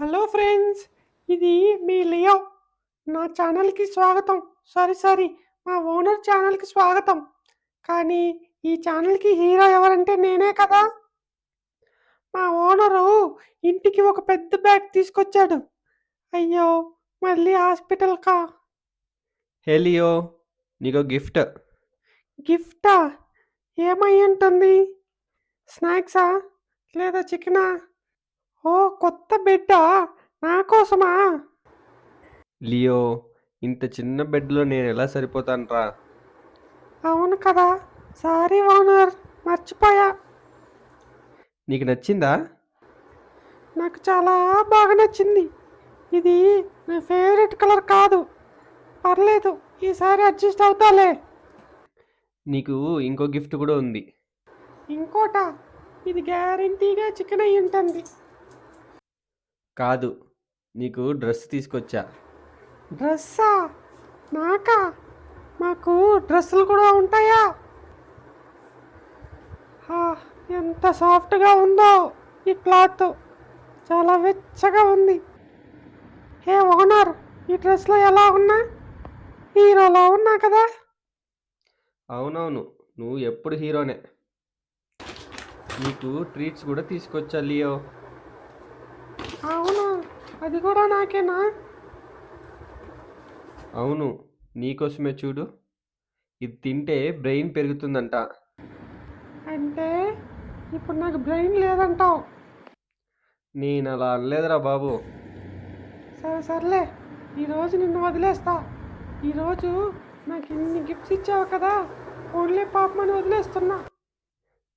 Hello friends ఇది మీ Leo. నా ఛానల్కి స్వాగతం. సారీ సారీ మా ఓనర్ ఛానల్కి స్వాగతం. కానీ ఈ ఛానల్కి హీరో ఎవరంటే నేనే కదా. మా ఓనరు ఇంటికి ఒక పెద్ద బ్యాగ్ తీసుకొచ్చాడు. అయ్యో మళ్ళీ హాస్పిటల్ కా? హెలియో నీకు గిఫ్ట్. గిఫ్టా? ఏమై ఉంటుంది? స్నాక్సా? లేదా చికెనా? ఓ కొత్త బిడ్డా నా కోసమా? లియో ఇంత చిన్న బెడ్లో నేను ఎలా సరిపోతాను రా అవును కదా. సారీ ఓనర్ మర్చిపోయా. నీకు నచ్చిందా? నాకు చాలా బాగా నచ్చింది. ఇది నా ఫేవరెట్ కలర్ కాదు. పర్లేదు ఈసారి అడ్జస్ట్ అవుతాలే. నీకు ఇంకో గిఫ్ట్ కూడా ఉంది. ఇంకోట? ఇది గ్యారంటీగా చికెన్ అయి ఉంటుంది కాదు. నీకు డ్రెస్ తీసుకొచ్చా. డ్రెస్సా? నాకా? మాకు డ్రెస్సులు కూడా ఉంటాయా? హా, ఎంత సాఫ్ట్గా ఉందో ఈ క్లాత్. చాలా వెచ్చగా ఉంది. హే ఓనర్ ఈ డ్రెస్లో ఎలా ఉన్నా? హీరోలా ఉన్నా కదా? అవునవును నువ్వు ఎప్పుడు హీరోనే. నీకు ట్రీట్స్ కూడా తీసుకొచ్చా లియో? అవునా. అది కూడా నాకేనా? అవును నీకోసమే చూడు. ఇది తింటే బ్రెయిన్ పెరుగుతుందంట. అంటే ఇప్పుడు నాకు బ్రెయిన్ లేదంటావు. నేను అలా అనలేదురా బాబు. సరే సర్లే. ఈరోజు నిన్ను వదిలేస్తా. ఈరోజు నాకు ఇన్ని గిఫ్ట్స్ ఇచ్చావు కదా ఓన్లీ పాపమని వదిలేస్తున్నా.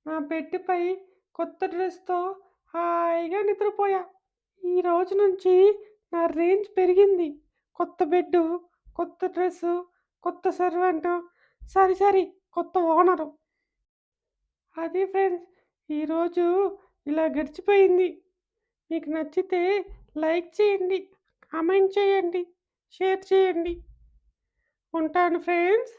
నా బెడ్పై కొత్త డ్రెస్తో హాయిగా నిద్రపోయా. ఈ రోజు నుంచి నా రేంజ్ పెరిగింది. కొత్త బెడ్ కొత్త డ్రెస్సు కొత్త సర్వెంట్. సరి సరి కొత్త ఓనరు. అది ఫ్రెండ్స్ ఈరోజు ఇలా గడిచిపోయింది. మీకు నచ్చితే లైక్ చేయండి కామెంట్ చేయండి షేర్ చేయండి. ఉంటాను ఫ్రెండ్స్.